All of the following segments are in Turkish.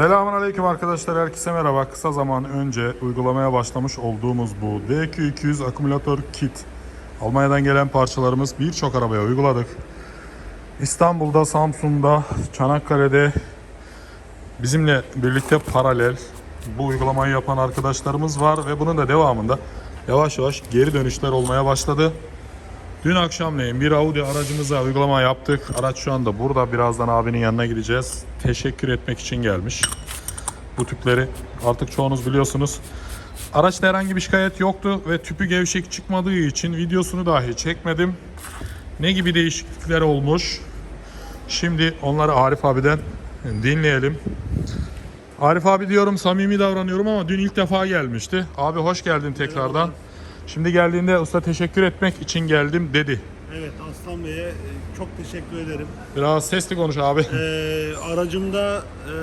Selamun Aleyküm arkadaşlar. Herkese merhaba. Kısa zaman önce uygulamaya başlamış olduğumuz bu DQ200 akümülatör kit. Almanya'dan gelen parçalarımız birçok arabaya uyguladık. İstanbul'da, Samsun'da, Çanakkale'de bizimle birlikte paralel bu uygulamayı yapan arkadaşlarımız var ve bunun da devamında yavaş yavaş geri dönüşler olmaya başladı. Dün akşamleyin bir Audi aracımıza uygulama yaptık. Araç şu anda burada. Birazdan abinin yanına gideceğiz. Teşekkür etmek için gelmiş. Bu tüpleri artık çoğunuz biliyorsunuz. Araçta herhangi bir şikayet yoktu ve tüpü gevşek çıkmadığı için videosunu dahi çekmedim. Ne gibi değişiklikler olmuş? Şimdi onları Arif abiden dinleyelim. Arif abi diyorum samimi davranıyorum ama dün ilk defa gelmişti. Abi hoş geldin tekrardan. Şimdi geldiğinde usta teşekkür etmek için geldim dedi. Evet Aslan Bey'e e, çok teşekkür ederim. Biraz sesli konuş abi. Ee, aracımda e,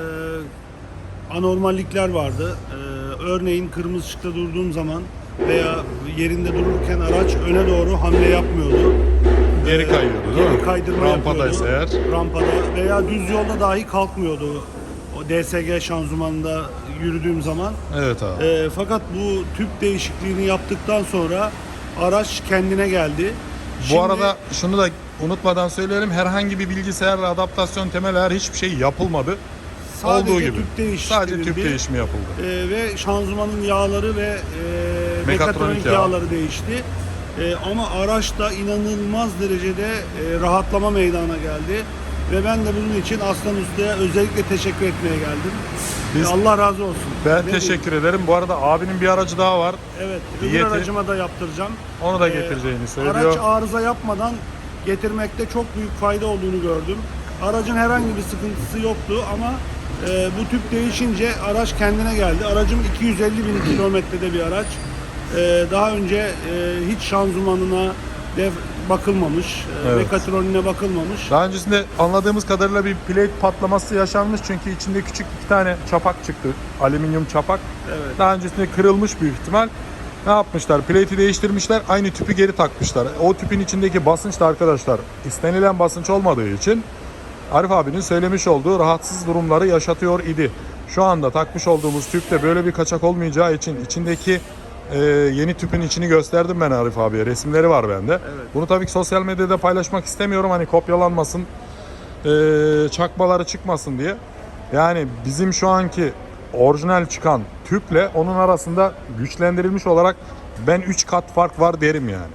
anormallikler vardı. Ee, örneğin kırmızı ışıkta durduğum zaman veya yerinde dururken araç öne doğru hamle yapmıyordu. Geri Ee, kayıyordu değil mi? Geri kaydırma Rampadaysa yapıyordu. eğer. Rampada veya düz yolda dahi kalkmıyordu. O DSG şanzımanında yürüdüğüm zaman. Evet abi. Ee, fakat bu tüp değişikliğini yaptıktan sonra araç kendine geldi. Bu Şimdi- arada şunu da unutmadan söyleyelim. Herhangi bir bilgisayarla adaptasyon temel eğer hiçbir şey yapılmadı. Sadece olduğu gibi. tüp. Sadece tüp değişimi yapıldı. Ee, ve şanzımanın yağları ve e, Mekatronik mekatronik yağ. yağları değişti. Ee, ama araçta inanılmaz derecede e, rahatlama meydana geldi. Ve ben de bunun için Aslan Usta'ya özellikle teşekkür etmeye geldim. Biz- Allah razı olsun. Ben Ne teşekkür ederim. Bu arada abinin bir aracı daha var. Evet, öbür Diyeti. aracıma da yaptıracağım. Onu da Ee, getireceğini söylüyor. Araç arıza yapmadan getirmekte çok büyük fayda olduğunu gördüm. Aracın herhangi bir sıkıntısı yoktu ama e, bu tüp değişince araç kendine geldi. Aracım 250 bin kilometrede bir araç. E, daha önce e, hiç şanzımanına def bakılmamış, e, Evet. mekatroninine bakılmamış. Daha öncesinde anladığımız kadarıyla bir plate patlaması yaşanmış çünkü içinde küçük iki tane çapak çıktı. Alüminyum çapak. Evet. Daha öncesinde kırılmış büyük ihtimal. Ne yapmışlar? Plate'i değiştirmişler. Aynı tüpü geri takmışlar. O tüpün içindeki basınç da arkadaşlar istenilen basınç olmadığı için Arif abinin söylemiş olduğu rahatsız durumları yaşatıyor idi. Şu anda takmış olduğumuz tüpte böyle bir kaçak olmayacağı için içindeki e, yeni tüpün içini gösterdim ben Arif abiye. Resimleri var bende. Bunu tabii ki sosyal medyada paylaşmak istemiyorum. Hani kopyalanmasın, e, çakmaları çıkmasın diye. Yani bizim şu anki orijinal çıkan tüple onun arasında güçlendirilmiş olarak ben 3 kat fark var derim yani.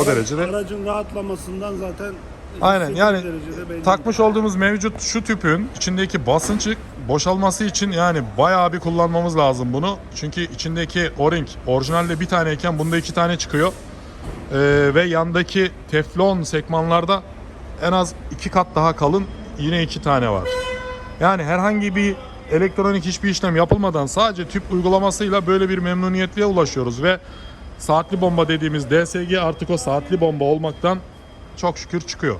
O derecede. Aracın rahatlamasından zaten Aynen yani takmış olduğumuz mevcut şu tüpün içindeki basıncı boşalması için yani bayağı bir kullanmamız lazım bunu. Çünkü içindeki o-ring orijinalde bir taneyken bunda iki tane çıkıyor. Ee, ve yandaki teflon sekmanlarda en az iki kat daha kalın yine iki tane var. Yani herhangi bir elektronik hiçbir işlem yapılmadan sadece tüp uygulamasıyla böyle bir memnuniyetliğe ulaşıyoruz ve saatli bomba dediğimiz DSG artık o saatli bomba olmaktan çok şükür çıkıyor.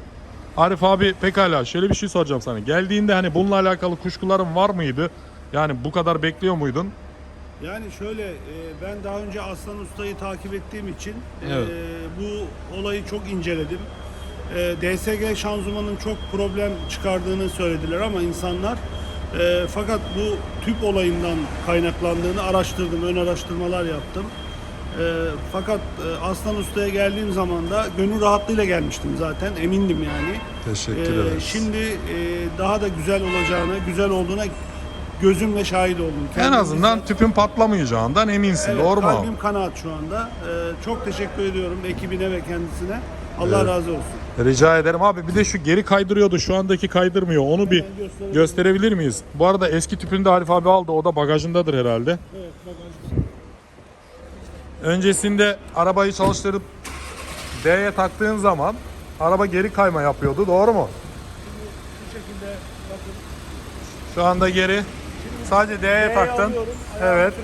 Arif abi pekala şöyle bir şey soracağım sana. Geldiğinde hani bununla alakalı kuşkuların var mıydı? Yani bu kadar bekliyor muydun? Yani şöyle e, ben daha önce Aslan Usta'yı takip ettiğim için e, Evet. bu olayı çok inceledim. E, DSG şanzımanın çok problem çıkardığını söylediler ama insanlar e, fakat bu tüp olayından kaynaklandığını araştırdım, ön araştırmalar yaptım. E, fakat e, Aslan Usta'ya geldiğim zaman da gönül rahatlığıyla gelmiştim zaten emindim yani. Teşekkür E, ederiz. şimdi e, daha da güzel olacağına, güzel olduğuna gözümle şahit oldum. en Kendim azından tüpün patlamayacağından eminsin. Evet, doğru mu? kalbim kanaat şu anda. Ee, çok teşekkür ediyorum ekibine ve kendisine. Allah Evet. razı olsun. Rica ederim abi. Bir de şu geri kaydırıyordu. Şu andaki kaydırmıyor. Onu bir gösterebilir miyiz? Bu arada eski tüpünü de Arif abi aldı. O da bagajındadır herhalde. Evet, bagaj. Öncesinde arabayı çalıştırıp D'ye taktığın zaman araba geri kayma yapıyordu. Doğru mu? Bu şekilde bakın. Şu anda geri. Sadece D'ye taktın. alıyorum, Evet.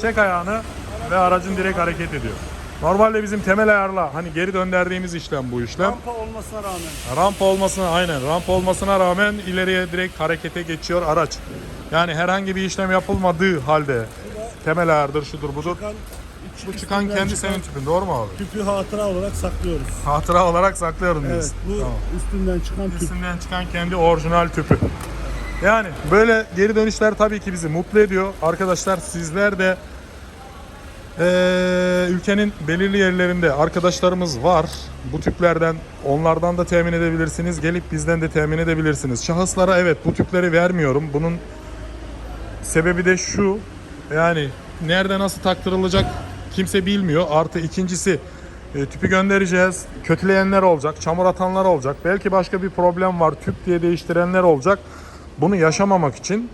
Çek ayağını ve aracın direkt hareket ediyor. Normalde bizim temel ayarla hani geri döndürdüğümüz işlem bu işlem. Rampa olmasına rağmen. Rampa olmasına aynen rampa olmasına rağmen ileriye direkt harekete geçiyor araç. Yani herhangi bir işlem yapılmadığı halde temel ayardır şudur budur. Bu çıkan kendi çıkan senin tüpün doğru mu abi? Tüpü hatıra olarak saklıyoruz. Hatıra olarak saklıyorum Evet, diyorsun. bu Tamam. üstünden çıkan tüp. Üstünden çıkan kendi orijinal tüpü. Yani böyle geri dönüşler tabii ki bizi mutlu ediyor. Arkadaşlar sizler de eee, ülkenin belirli yerlerinde arkadaşlarımız var. Bu tüplerden onlardan da temin edebilirsiniz. Gelip bizden de temin edebilirsiniz. Şahıslara evet bu tüpleri vermiyorum. Bunun sebebi de şu. Yani nerede nasıl taktırılacak kimse bilmiyor. Artı ikincisi e, tüpü göndereceğiz. Kötüleyenler olacak, çamur atanlar olacak. Belki başka bir problem var. Tüp diye değiştirenler olacak. Bunu yaşamamak için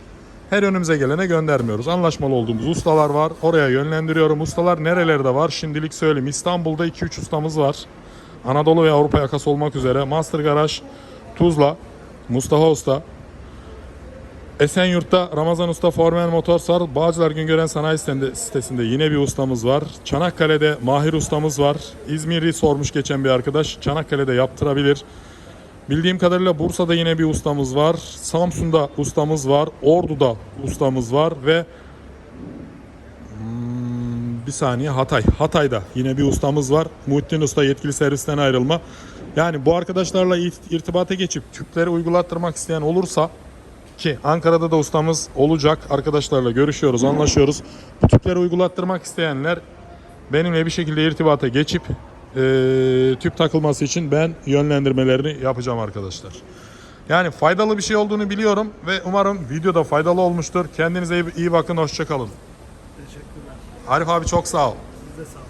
her önümüze gelene göndermiyoruz. Anlaşmalı olduğumuz ustalar var. Oraya yönlendiriyorum. Ustalar nerelerde var? Şimdilik söyleyeyim. İstanbul'da 2-3 ustamız var. Anadolu ve Avrupa yakası olmak üzere. Master Garaj, Tuzla, Mustafa Usta, Esenyurt'ta Ramazan Usta Formen Motorsar, Bağcılar Güngören Sanayi Sitesinde- yine bir ustamız var. Çanakkale'de Mahir ustamız var. İzmir'i sormuş geçen bir arkadaş. Çanakkale'de yaptırabilir. Bildiğim kadarıyla Bursa'da yine bir ustamız var. Samsun'da ustamız var. Ordu'da ustamız var ve hmm, bir saniye Hatay. Hatay'da yine bir ustamız var. Muhittin Usta yetkili servisten ayrılma. Yani bu arkadaşlarla irt- irtibata geçip tüpleri uygulattırmak isteyen olursa ki Ankara'da da ustamız olacak. Arkadaşlarla görüşüyoruz, anlaşıyoruz. Bu tüpleri uygulattırmak isteyenler benimle bir şekilde irtibata geçip eee, tüp takılması için ben yönlendirmelerini yapacağım arkadaşlar. Yani faydalı bir şey olduğunu biliyorum ve umarım videoda faydalı olmuştur. Kendinize iyi- iyi bakın, hoşçakalın. Teşekkürler. Arif abi çok sağ ol. Siz de sağ olun.